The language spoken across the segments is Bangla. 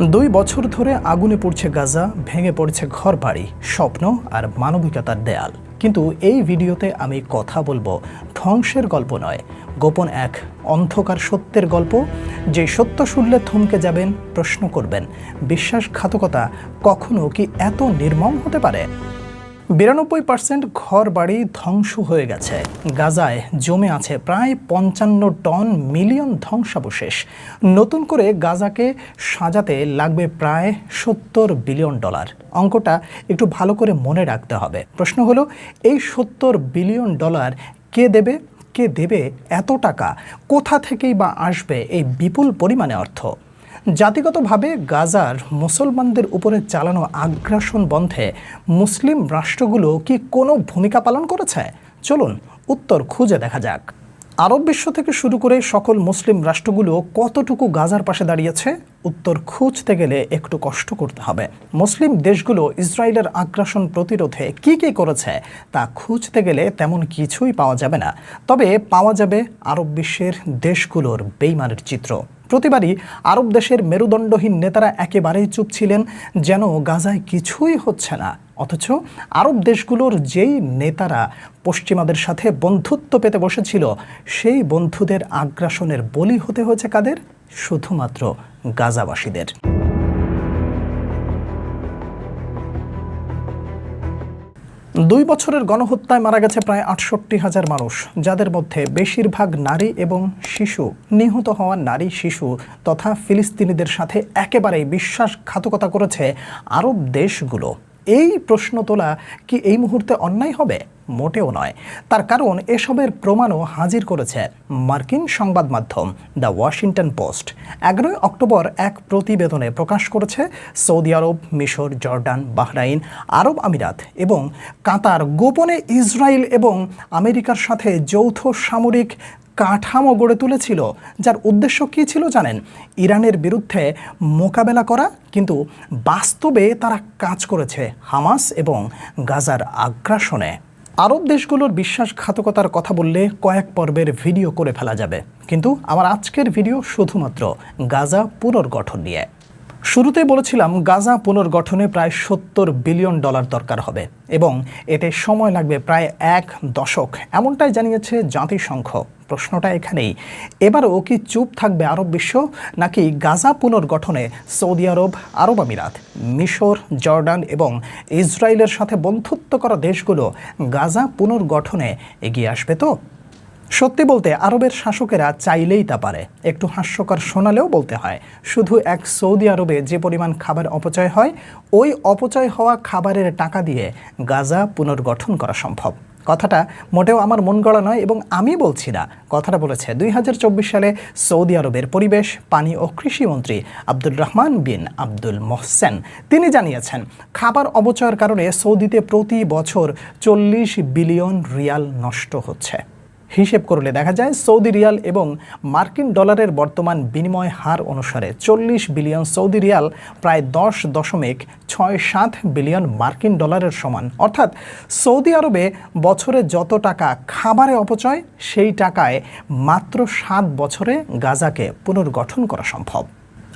দুই বছর ধরে আগুনে পড়ছে গাজা, ভেঙে পড়ছে ঘর বাড়ি স্বপ্ন আর মানবিকতার দেয়াল। কিন্তু এই ভিডিওতে আমি কথা বলব ধ্বংসের গল্প নয়, গোপন এক অন্ধকার সত্যের গল্প। যে সত্য শুনলে থমকে যাবেন, প্রশ্ন করবেন। বিশ্বাসঘাতকতা কখনো কি এত নির্মম হতে পারে? বিরানব্বই পার্সেন্ট ঘর বাড়ি ধ্বংস হয়ে গেছে। গাজায় জমে আছে প্রায় পঞ্চান্ন টন মিলিয়ন ধ্বংসাবশেষ। নতুন করে গাজাকে সাজাতে লাগবে প্রায় সত্তর বিলিয়ন ডলার। অঙ্কটা একটু ভালো করে মনে রাখতে হবে। প্রশ্ন হলো, এই সত্তর বিলিয়ন ডলার কে দেবে? কে দেবে এত টাকা? কোথা থেকেই বা আসবে এই বিপুল পরিমাণে অর্থ? জাতিগতভাবে গাজার মুসলমানদের উপরে চালানো আগ্রাসন বন্ধে মুসলিম রাষ্ট্রগুলো কি কোনো ভূমিকা পালন করেছে? চলুন উত্তর খুঁজে দেখা যাক। আরব বিশ্ব থেকে শুরু করে সকল মুসলিম রাষ্ট্রগুলো কতটুকু গাজার পাশে দাঁড়িয়েছে? উত্তর খুঁজতে গেলে একটু কষ্ট করতে হবে। মুসলিম দেশগুলো ইসরায়েলের আগ্রাসন প্রতিরোধে কি কি করেছে তা খুঁজতে গেলে তেমন কিছুই পাওয়া যাবে না। তবে পাওয়া যাবে আরব বিশ্বের দেশগুলোর বেইমানের চিত্র। প্রতিবারই আরব দেশের মেরুদণ্ডহীন নেতারা একেবারেই চুপ ছিলেন, যেন গাজায় কিছুই হচ্ছে না। অথচ আরব দেশগুলোর যেই নেতারা পশ্চিমাদের সাথে বন্ধুত্ব পেতে বসেছিল, সেই বন্ধুদের আগ্রাসনের বলি হতে হয়েছে কাদের? শুধুমাত্র গাজাবাসীদের। দুই বছরের গণহত্যায় মারা গেছে প্রায় আটষট্টি হাজার মানুষ, যাদের মধ্যে বেশিরভাগ নারী এবং শিশু। নিহত হওয়া নারী, শিশু তথা ফিলিস্তিনিদের সাথে একেবারেই বিশ্বাসঘাতকতা করেছে আরব দেশগুলো। এই প্রশ্ন তোলা কি এই মুহূর্তে অন্যায় হবে? মোটেও নয়। তার কারণ এসবের প্রমাণও হাজির করেছে মার্কিন সংবাদ মাধ্যম দ্য ওয়াশিংটন পোস্ট। এগারোই অক্টোবর এক প্রতিবেদনে প্রকাশ করেছে সৌদি আরব, মিশর, জর্ডান, বাহরাইন, আরব আমিরাত এবং কাতার গোপনে ইসরায়েল এবং আমেরিকার সাথে যৌথ সামরিক কাঠামো গড়ে তুলেছিল, যার উদ্দেশ্য কী ছিল জানেন? ইরানের বিরুদ্ধে মোকাবেলা করা, কিন্তু বাস্তবে তারা কাজ করেছে হামাস এবং গাজার আগ্রাসনে। আরব দেশগুলোর বিশ্বাসঘাতকতার কথা বললে কয়েক পর্বের ভিডিও করে ফেলা যাবে। কিন্তু আমার আজকের ভিডিও শুধুমাত্র গাজা পুনর্গঠন নিয়ে। শুরুতে বলেছিলাম গাজা পুনর্গঠনে প্রায় সত্তর বিলিয়ন ডলার দরকার হবে এবং এতে সময় লাগবে প্রায় এক দশক, এমনটাই জানিয়েছে জাতিসংঘ। প্রশ্নটা এখানেই। এবারও কি চুপ থাকবে আরব বিশ্ব, নাকি গাজা পুনর্গঠনে সৌদি আরব আরব আমিরাত, মিশর, জর্ডান এবং ইসরায়েলের সাথে বন্ধুত্ব করা দেশগুলো গাজা পুনর্গঠনে এগিয়ে আসবে তো? সত্যি বলতে আরবের শাসকেরা চাইলেই তা পারে। একটু হাস্যকর শোনালেও বলতে হয়, শুধু এক সৌদি আরবে যে পরিমাণ খাবার অপচয় হয়, ওই অপচয় হওয়া খাবারের টাকা দিয়ে গাজা পুনর্গঠন করা সম্ভব। কথাটা মোটেও আমার মন গড়া নয় এবং আমি বলছি না। কথাটা বলেছে দুই হাজার চব্বিশ সালে সৌদি আরবের পরিবেশ, পানি ও কৃষি মন্ত্রী আব্দুল রহমান বিন আব্দুল মোহসেন। তিনি জানিয়েছেন, খাবার অবচয়ের কারণে সৌদিতে প্রতি বছর চল্লিশ বিলিয়ন রিয়াল নষ্ট হচ্ছে। হিসেব করলে দেখা যায় সৌদি রিয়াল এবং মার্কিন ডলারের বর্তমান বিনিময় হার অনুসারে চল্লিশ বিলিয়ন সৌদি রিয়াল, প্রায় দশ দশমিক ছয় সাত বিলিয়ন মার্কিন ডলারের সমান। অর্থাৎ সৌদি আরবে বছরে যত টাকা খাবারে অপচয়, সেই টাকায় মাত্র সাত বছরে গাজাকে পুনর্গঠন করা সম্ভব।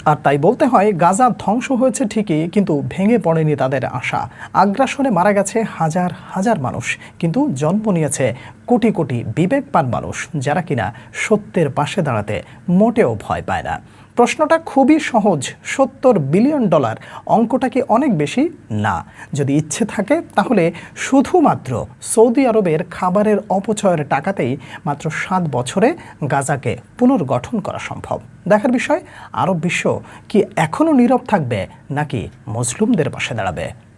আর তাই বলতে হয়, গাজা ধ্বংস হয়েছে ঠিকই, কিন্তু ভেঙে পড়েনি তাদের আশা। আগ্রাসনে মারা গেছে হাজার হাজার মানুষ, কিন্তু জন্ম নিয়েছে কোটি কোটি বিবেকবান মানুষ, যারা কিনা সত্যের পাশে দাঁড়াতে মোটেও ভয় পায় না। প্রশ্নটা খুবই সহজ, সত্তর বিলিয়ন ডলার, অঙ্কটা কি অনেক বেশি? না। যদি ইচ্ছে থাকে, তাহলে শুধুমাত্র সৌদি আরবের খাবারের অপচয়ের টাকাতেই মাত্র সাত বছরে গাজাকে পুনর্গঠন করা সম্ভব। দেখার বিষয়, আরব বিশ্ব কি এখনও নীরব থাকবে নাকি মুসলিমদের পাশে দাঁড়াবে?